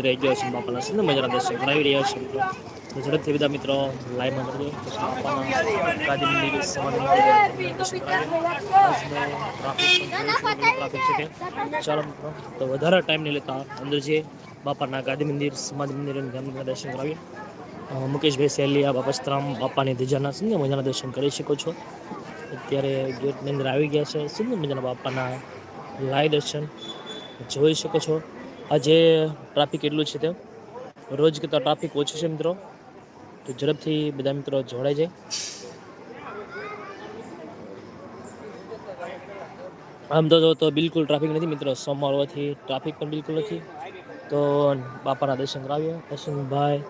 મંદિરે આવી ગયો છે બાપાના સુંદર મજાના દર્શન કરાવી રહ્યા છે મિત્રો ઝડપથી બધા મિત્રો લાઈવમાં બાપાના ગાદી મંદિર ચાલો તો વધારે ટાઈમ નહીં લેતા અંદર જે બાપાના ગાદી મંદિર સમાધિ મંદિર ગામના દર્શન કરાવીએ મુકેશભાઈ સેલિયા બાપસ્તરામ બાપાની ધજાના સુંદર મજાના દર્શન કરી શકો છો અત્યારે ગેટની અંદર આવી ગયા છે સુંદર મજાના બાપાના લાઈ દર્શન જોઈ શકો છો આજે ટ્રાફિક એટલું છે તે રોજ કરતાં ટ્રાફિક ઓછું છે મિત્રો. તો ઝડપથી બધા મિત્રો જોડાઈ જાય. આમ તો તો બિલકુલ ટ્રાફિક નથી મિત્રો. સોમવાર હોવાથી ટ્રાફિક પણ બિલકુલ નથી. તો બાપાના દર્શન કરાવીએ. અશ્વિનભાઈ,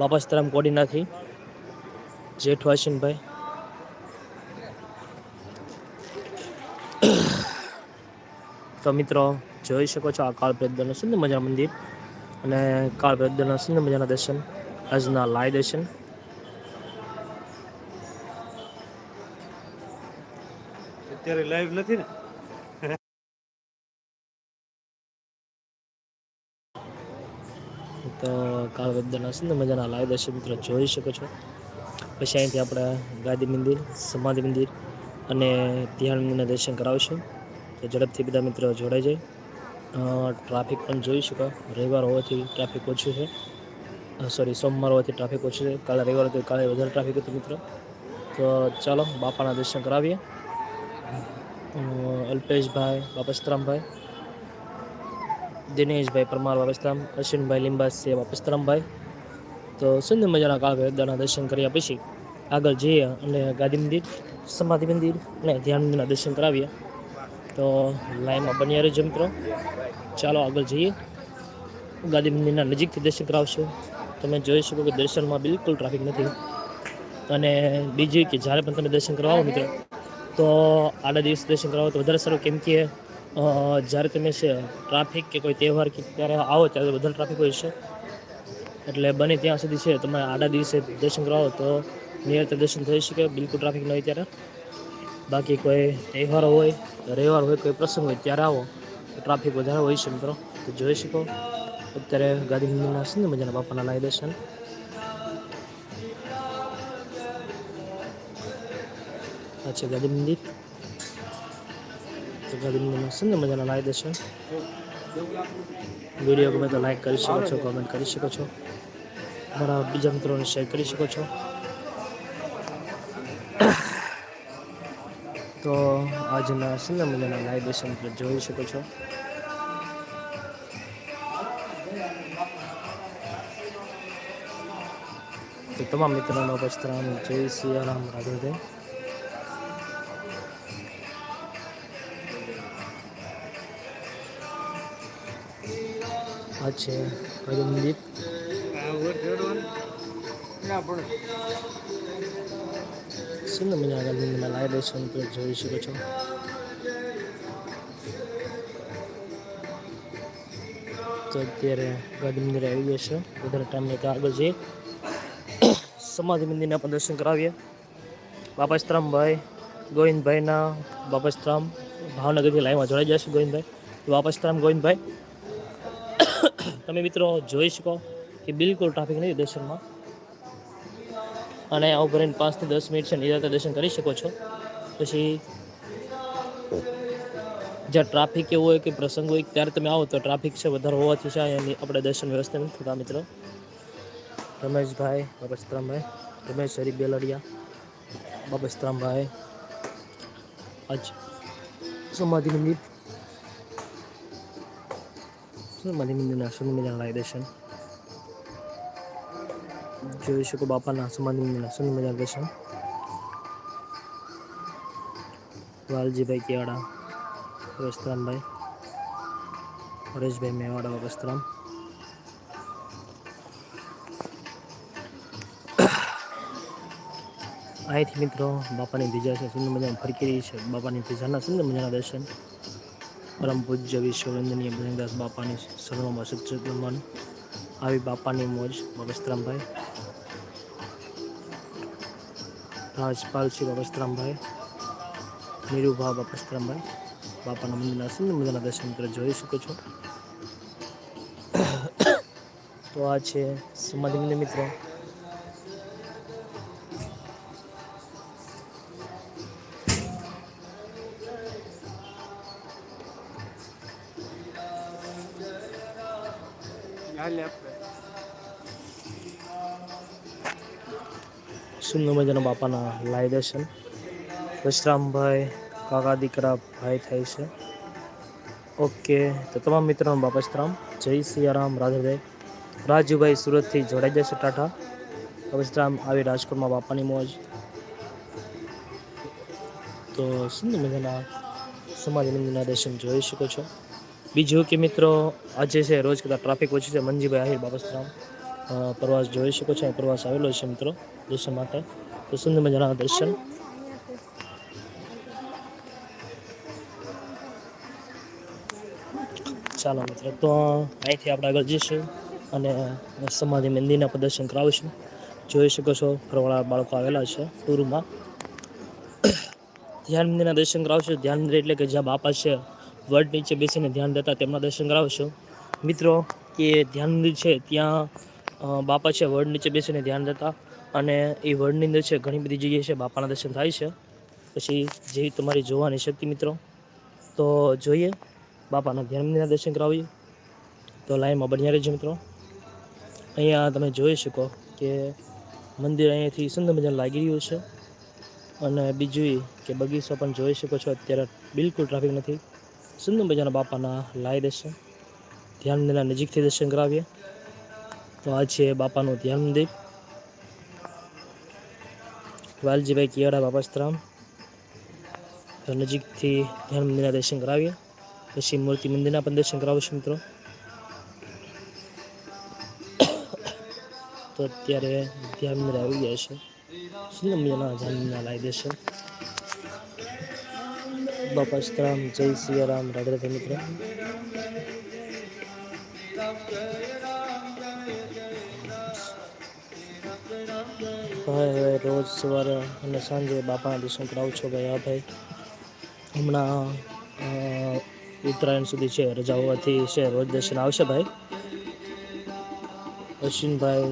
બાપા સીતારામ કોડીનાથી જેઠ અશ્વિનભાઈ. તો મિત્રો જોઈ શકો છો આ કાળ પ્રદ્યનું સુંદર મજાનું મંદિર. અને કાળપ્રદના સુંદર મજાના દર્શન આજના લાય દર્શન. અત્યારે લાઈવ નથી ને? તો કાળ પ્રદ્યના સુંદર મજાના લાય દર્શન મિત્રો જોઈ શકો છો. પછી અહીંથી આપણે ગાદી મંદિર સમાધિ મંદિર અને ધ્યાન મંદિરના દર્શન કરાવશું. તો ઝડપથી બધા મિત્રો જોડાઈ જાય. ટ્રાફિક પણ જોઈ શકો. રવિવાર હોવાથી ટ્રાફિક ઓછું છે. સોરી સોમવાર હોવાથી ટ્રાફિક ઓછું છે. કાલે રવિવાર હતું કાલે વધારે ટ્રાફિક હતું મિત્રો. તો ચાલો, બાપાના દર્શન કરાવીએ. અલ્પેશભાઈ, બાપસ્તરામભાઈ, દિનેશભાઈ પરમાર, બાપસ્તરામ, અશ્વિનભાઈ લિંબાસિયા, બાપસ્તરામભાઈ. તો સુંદર મજાના કાળ ભૈરવદાના દર્શન કર્યા પછી આગળ જઈએ અને ગાંધી મંદિર, સમાધિ મંદિર અને ધ્યાન મંદિરના દર્શન કરાવીએ. તો લાઈનમાં બન્યા રહેજો મિત્રો. ચાલો આગળ જઈએ. ગાદી મંદિરના નજીકથી દર્શન કરાવશું. તમે જોઈ શકો કે દર્શનમાં બિલકુલ ટ્રાફિક નથી. અને બીજું કે જ્યારે પણ તમે દર્શન કરાવો મિત્રો, તો આડા દિવસે દર્શન કરાવો તો વધારે સારું. કેમ કે જ્યારે તમે ટ્રાફિક કે કોઈ તહેવાર કે ત્યારે આવો ત્યારે વધારે ટ્રાફિક હોય છે. એટલે બને ત્યાં સુધી છે. તમે આડા દિવસે દર્શન કરાવો તો નિયત દર્શન થઈ શકે. બિલકુલ ટ્રાફિક ન હોય ત્યારે. બાકી કોઈ તહેવારો હોય, રવિવાર હોય, કોઈ પ્રસંગ હોય, ત્યારે આવો. ટ્રાફિક વધારે હોય છે મિત્રો. તો જોઈ શકો. અત્યારે ગાંધી મંદિરના સુંદર મજાના બાપાના લાઈ દર્શન. આ છે ગાંધી મંદિર. તો ગાંધી મંદિરના સુંદર મજાના લાઈ દર્શન. વીડિયો ગમે તો લાઈક કરી શકો છો કોમેન્ટ કરી શકો છો. મારા બીજા મિત્રોને શેર કરી શકો છો. તો આજના સુંદર મજાના લાઈવ દર્શન જોઈ શકો છો. તો તમામ મિત્રોનો પચતરામ જય સિયારામ રાધે આ છે હરિ પડે સુંદર મજાના મંદિરના લાઈવ દર્શન મિત્રો જોઈ શકો છો. તો અત્યારે ગાંધી મંદિરે આવી ગયા છે. વધારે ટાઈમ નહીં આગળ જઈએ. સમાધિ મંદિરના પણ દર્શન કરાવીએ. બાપાશ્રામભાઈ ગોવિંદભાઈના બાપાશ્રામ ભાવનગરથી લાઈવમાં જોડાઈ જશે ગોવિંદભાઈ. બાપાશ્રામ ગોવિંદભાઈ. તમે મિત્રો જોઈ શકો કે બિલકુલ ટ્રાફિક નથી દર્શનમાં. અને આ ઉપર પાંચથી દસ મિનિટ છે નિરાતે દર્શન કરી શકો છો. પછી જ્યાં ટ્રાફિક એવું હોય કે પ્રસંગ હોય, ત્યારે તમે આવો તો ટ્રાફિક છે વધારે હોવાથી છે એની આપણે દર્શન વ્યવસ્થા નથી થતા મિત્રો. રમેશભાઈ બાબસ્તરામભાઈ રમેશ હરી બેલડિયા બાબસ્તરામભાઈ આજ સમાધિ મંદિર. સમાધિ મંદિરના સુંદર મજાના લાય દર્શન. જોઈ શકો બાપાના સમાધિ મંદિરના સુંદર મજાના દર્શન વાલજીભાઈ કેવાડા વસ્ત્રામભાઈ હરેશભાઈ મેવાડા વસ્ત્રામ અહીંથી મિત્રો બાપાની ભીજા છે સુંદર મજાની ફરકી રહી છે બાપાની ભીજાના સુંદર મજાના દર્શન પરમ પૂજ્ય વિશ્વવંદનીય ભજનદાસ બાપાની શરણોમાં બનવાનું આવી બાપાની મોજ વસ્ત્રામભાઈ રાજપાલસિંહ બાપસ્તરામભાઈ નીરુભા બાપસ્તરામભાઈ બાપાના મંદિરના સુંદર મજાના દર્શન મિત્રો જોઈ શકો છો તો આ છે સમાધિ મંદિર મિત્રો હાલે આપણે સુંદર મજાના બાપાના લાઈ દર્શન. વિશ્રામભાઈ, કાકા, દીકરા, ભાઈ થાય છે. ઓકે, તો તમામ મિત્રોનો બાપા શ્રામ જય સિયારામ રાધાભાઈ રાજુભાઈ સુરતથી જોડાઈ જશે ટાટા. વિશ્રામ આવી રાજકોટમાં બાપાની મોજ. તો સુંદર મજાના સમાધિ મંદિરના દર્શન જોઈ શકો છો. બીજું કે મિત્રો, આજે છે રોજ કદાચ ટ્રાફિક ઓછી છે. મનજીભાઈ આહિર બાપા પ્રવાસ જોઈ શકો છો. પ્રવાસ આવેલો છે મિત્રો, દર્શન માટે. તો સુંદર મજાના દર્શન. ચાલો મિત્રો, તો અહીંથી આપણે આગળ જઈશું અને સમાધિ મંદિરના પ્રદર્શન કરાવીશું. જોઈ શકો છો, ફરવાળા બાળકો આવેલા છે ટૂરમાં. ધ્યાન મંદિરના દર્શન કરાવશું. ધ્યાન મંદિર એટલે કે જ્યાં બાપા છે, વડ નીચે બેસીને ધ્યાન દેતા તેમના દર્શન કરાવશું. મિત્રો, કે ધ્યાન મંદિર છે, ત્યાં બાપા છે વડ નીચે બેસીને ધ્યાન દેતા અને એ વડની અંદર છે ઘણી બધી જગ્યાએ છે બાપાના દર્શન થાય છે. પછી જેવી તમારી જોવાની શક્તિ મિત્રો, તો જોઈએ બાપાના ધ્યાન મંદિરના દર્શન કરાવીએ. તો લાઈનમાં બન્યા રહેજો મિત્રો. અહીંયા તમે જોઈ શકો કે મંદિર અહીંયાથી સુંદર મજાનું લાગી રહ્યું છે. અને બીજું કે બગીચો પણ જોઈ શકો છો, અત્યારે બિલકુલ ટ્રાફિક નથી. સુંદર મજાના બાપાના લાઈ દર્શન. ધ્યાન નજીકથી દર્શન કરાવીએ. તો આ છે બાપાનું ધ્યાન મંદિર વાલજીભાઈ કિયાડા બાપાસ્તરામ. તો નજીકથી ધ્યાન મંદિરના દર્શન કરાવીએ. પછી મૂર્તિ મંદિરના પણ દર્શન કરાવીશું મિત્રો. તો અત્યારે ધ્યાન મંદિર આવી ગયા છે. સુંદર મજાના ધ્યાન મંદિરના લાવી દર્શન બાપા સીતારામ જય સિયારામ, રાધે રાધે મિત્રો. ભાઈ, હવે રોજ સવારે અને સાંજે બાપાના દર્શન કરાવું છો ભાઈ. આ ભાઈ. હમણાં ઉત્તરાયણ સુધી છે, રજા હોવાથી છે, રોજ દર્શન આવશે ભાઈ. અશ્વિનભાઈ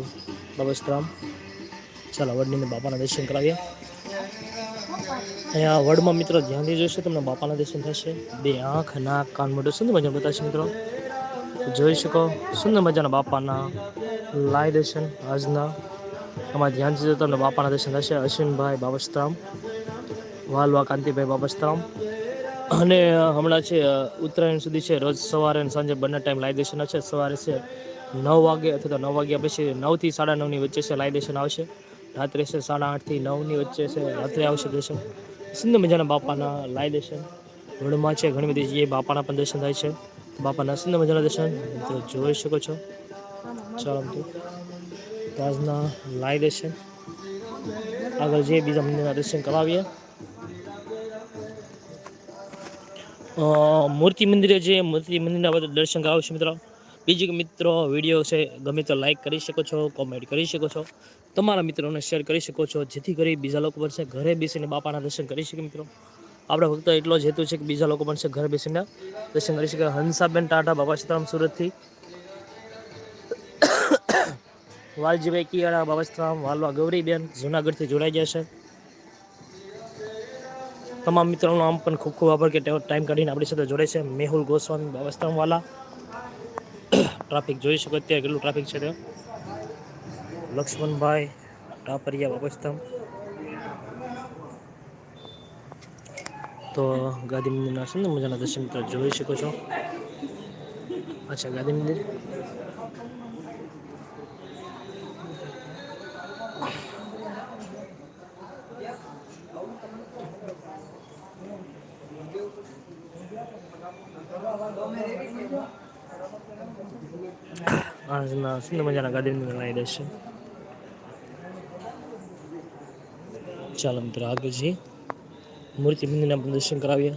બાબસ્તરામ ચાલો વડની બાપાના દર્શન કરાવીએ. અહીંયા વડમાં મિત્રો ધ્યાનથી જોઈશે તમને બાપાના દર્શન થશે? બે આંખ, નાક, કાન મોટો સુંદર મજા બતાવશે મિત્રો? જોઈ શકો સુંદર મજાના બાપાના લાય દર્શન આજના? આમાં ધ્યાનથી જતો તમને બાપાના દર્શન થશે. અશ્વિનભાઈ બાબસ્તરામ, વાલવા કાંતિભાઈ બાબસ્તરામ. અને હમણાં છે ઉત્તરાયણ સુધી છે, રોજ સવારે અને સાંજે બંને ટાઈમ લાઈ દર્શન છે સવારે છે નવ વાગે અથવા તો નવ વાગ્યા પછી નવથી સાડા નવની વચ્ચે છે લાઈ દર્શન આવશે. રાત્રે છે સાડા આઠથી નવની વચ્ચે છે, રાત્રે આવશે દર્શન. સુંદર મજાના બાપાના લાઈ દર્શન. વડમાં છે, ઘણી બધી જગ્યાએ બાપાના પણ દર્શન થાય છે. બાપાના સુંદર મજાના દર્શન. મિત્રો, જોઈ શકો છો. ચાલો આજના લાઈ દર્શન આગળ જે બીજા મંદિરના દર્શન કરાવીએ. મૂર્તિ મંદિરે જે મૂર્તિ મંદિરના બધા દર્શન કરાવશે મિત્રો. બીજી મિત્રો વીડિયો છે, ગમે તો લાઈક કરી શકો છો કોમેન્ટ કરી શકો છો. તમારા મિત્રોને શેર કરી શકો છો, જેથી કરી બીજા લોકો પણ છે, ઘરે બેસીને બાપાના દર્શન કરી શકે મિત્રો. આપણે ફક્ત એટલો જ હેતુ છે કે બીજા લોકો પણ છે, ઘરે બેસીને દર્શન કરી શકે. હંસાબેન ટાટા બાબા સીતારામ સુરતથી. વાલજીભાઈ કિયાળા બાબસ્થામ વાલવા ગૌરીબેન જુનાગઢથી જોડાઈ ગયા છે. તમામ મિત્રોનો આમ પણ ખૂબ ખૂબ આભાર કે ટાઈમ કાઢીને આપણી સાથે જોડે છે. મેહુલ ગોસ્વામી બાબસ્તરામવાલા ટ્રાફિક જોઈ શકો અત્યારે કેટલું ટ્રાફિક છે તે લક્ષ્મણભાઈ, ટાપરિયા બાબસ્થામ તો ગાંધી મંદિરના સુંદર મજાના દર્શન મિત્રો જોઈ શકો છો. અચ્છા, ગાંધી મંદિર. આજના સુંદર મજાના મંદિરના લાવી દર્શન ચાલો મિત્રો, આગળ જઈએ. મૂર્તિ મંદિરના પણ દર્શન કરાવીએ.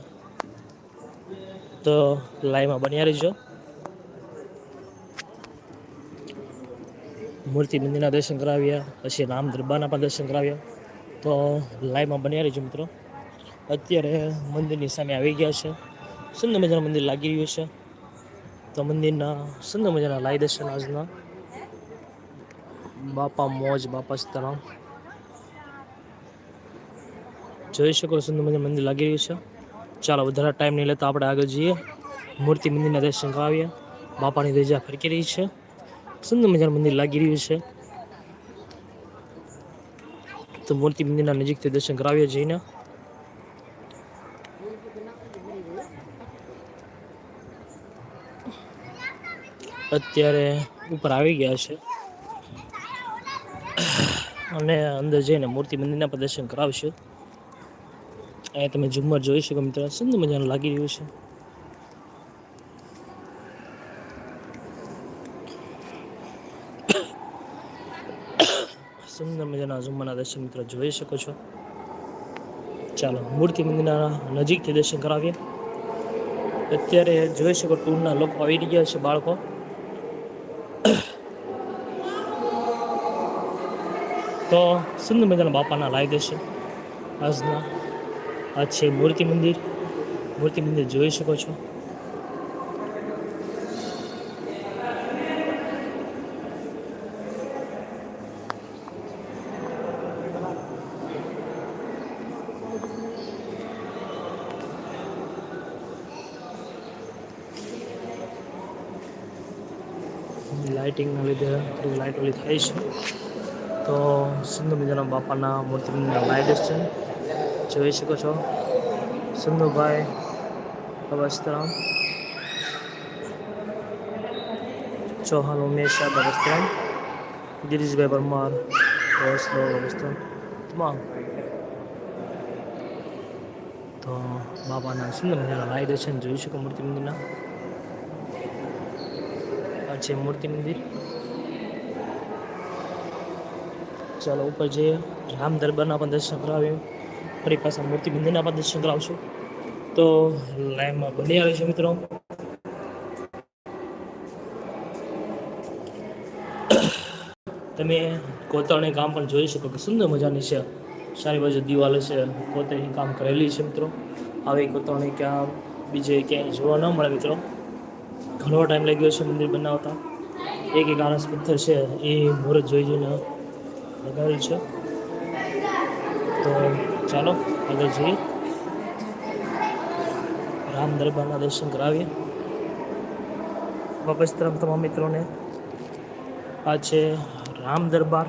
તો લાઈવમાં બન્યા રહીજો. મૂર્તિ મંદિરના દર્શન કરાવ્યા પછી રામ દરબારના પણ દર્શન કરાવ્યા તો લાઈવમાં બન્યા રહીજો મિત્રો. અત્યારે મંદિરની સામે આવી ગયા છે. સુંદર મજાનું મંદિર લાગી રહ્યું છે. તો મંદિરના સુંદર મજાના લાઈ દર્શન આજના. બાપા મોજ, બાપા સીતારામ જોઈ શકો સુંદર મજાનું મંદિર લાગી રહ્યું છે. ચાલો, વધારે ટાઈમ નહીં લેતા આપણે આગળ જઈએ. મૂર્તિ મંદિરના દર્શન કરાવીએ. બાપાની ધજા ફરકી રહી છે. સુંદર મજાનું મંદિર લાગી રહ્યું છે. તો મૂર્તિ મંદિરના નજીકથી દર્શન કરાવીએ જઈને. અત્યારે ઉપર આવી ગયા છે. અને અંદર જઈને મૂર્તિ મંદિરના પ્રદર્શન કરાવશે. અહીંયા તમે ઝુમ્મર જોઈ શકો મિત્રો. સુંદર મજાનું લાગી રહ્યું છે. સુંદર મજાના ઝુમ્મરના દર્શન મિત્રો જોઈ શકો છો. ચાલો મૂર્તિ મંદિરના નજીકથી દર્શન કરાવીએ. અત્યારે જોઈ શકો ટૂરના લોકો આવી રહ્યા છે બાળકો. તો સુંદર મજાના બાપાના લાવી દેશે. આજના આ છે મૂર્તિ મંદિર. મૂર્તિ મંદિર જોઈ શકો છો. લાઇટિંગના લીધે થોડી લાઇટ ઓલી થાય છે તો સુંદર મજાના બાપાના મૂર્તિ મંદિરના લાઇટ છે જોઈ શકો છો સુંદરભાઈ અવસ્ત્રામ ચૌહાણ ઉમેશ યાદવ અવસ્ત્રામ ગિરીશભાઈ પરમાર વૈષ્ણવ અવસ્ત્રામ તમામ તો બાપાના સુંદર મજાના લાઇટ છે જોઈ શકો મૂર્તિ મંદિરના આ છે મૂર્તિ મંદિર. ચાલો ઉપર જઈએ. રામ દરબારના પણ દર્શન કરાવ્યું ફરી પાછા મૂર્તિ મંદિરના પણ દર્શન કરાવશું. તો લાઈનમાં બની આવે છે મિત્રો. તમે કોતરણી કામ પણ જોઈ શકો કે સુંદર મજાની છે. સારી બાજુ દિવાલ છે. કોતરણી કામ કરેલી છે મિત્રો. આવી કોતરણી કામ બીજે ક્યાંય જોવા ન મળે મિત્રો. ઘણો ટાઈમ લાગ્યો છે મંદિર બનાવતા. એક એક આરસ પથ્થર છે એ મુહૂર્ત જોઈ જોઈને લગાવ્યું છે. તો ચાલો, આગળ જઈએ. રામ દરબારના દર્શન કરાવીએ. વાપસ તરફ તમામ મિત્રોને. આ છે રામ દરબાર.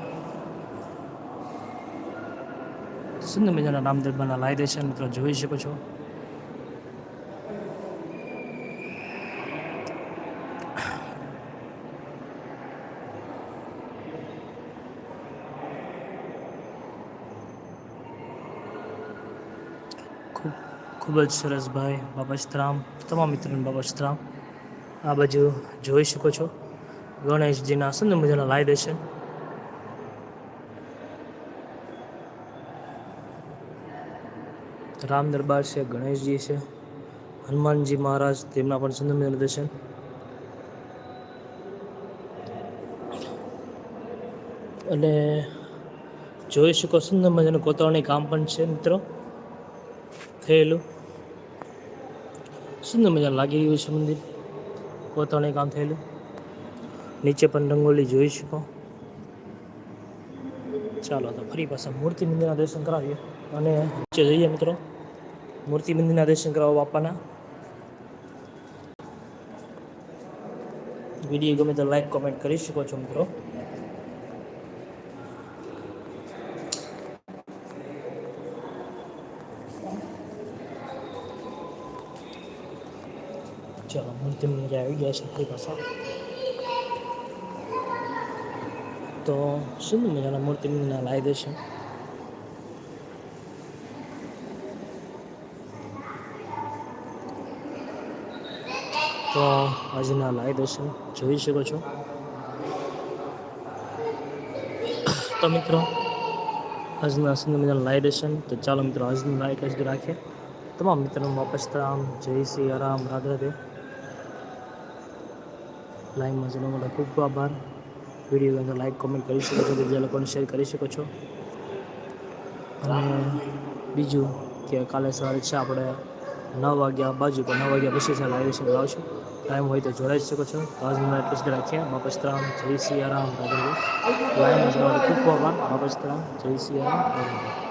સુંદર મજાના રામ દરબારના લાઈ દર્શન મિત્રો જોઈ શકો છો ખૂબ ખૂબ જ સરસ ભાઈ, બાબા તમામ મિત્રોને બાબા આ બાજુ જોઈ શકો છો. ગણેશજીના સુંદર મજાના લાઈ છે રામ દરબાર છે, ગણેશજી છે. હનુમાનજી મહારાજ તેમના પણ સુંદર મજાના દર્શન. અને જોઈ શકો સુંદર મજાનું કોતરણી કામ પણ છે, મિત્રો. થયેલું. સુંદર મજા લાગી રહ્યું છે મંદિર. પોતાને કામ થયેલું. નીચે પણ રંગોલી જોઈ શકો ચાલો તો ફરી પાછા મૂર્તિ મંદિરના દર્શન કરાવીએ. અને નીચે જઈએ મિત્રો. મૂર્તિ મંદિરના દર્શન કરાવો બાપાના. વીડિયો ગમે તો લાઈક કોમેન્ટ કરી શકો છો મિત્રો. ચાલો મજા આવી ગયા છે ફરી પાછા તો સુંદર મજાના મૂર્તિ મંદિરના લાઈ દેશે તો આજના લાઈ દેશે જોઈ શકો છો તો મિત્રો આજના સુંદર મજાના લાઈ દેશે તો ચાલો મિત્રો આજનું લાઈક જ રાખીએ તમામ મિત્રો વાપસ રામ જય શ્રી રામ રાધે રાધે લાઈવમાં જોવા માટે ખૂબ ખૂબ આભાર. વીડિયો ગમે લાઈક કોમેન્ટ કરી શકો છો, બીજા લોકોને શેર કરી શકો છો. અને બીજું કે કાલે સવારે છે આપણે નવ વાગ્યા, બાજુ કે નવ વાગ્યા પછી છે લાઈવ છે લાવશું. ટાઈમ હોય તો જોડાઈ શકો છો. આજના એટલું જ રાખીએ. બાપસ્તરામ જય સિયારામ, રાધે લાઈવમાં જોવા ખૂબ ખૂબ આભાર. બાપસ્તરામ જય સિયારામ રાધે.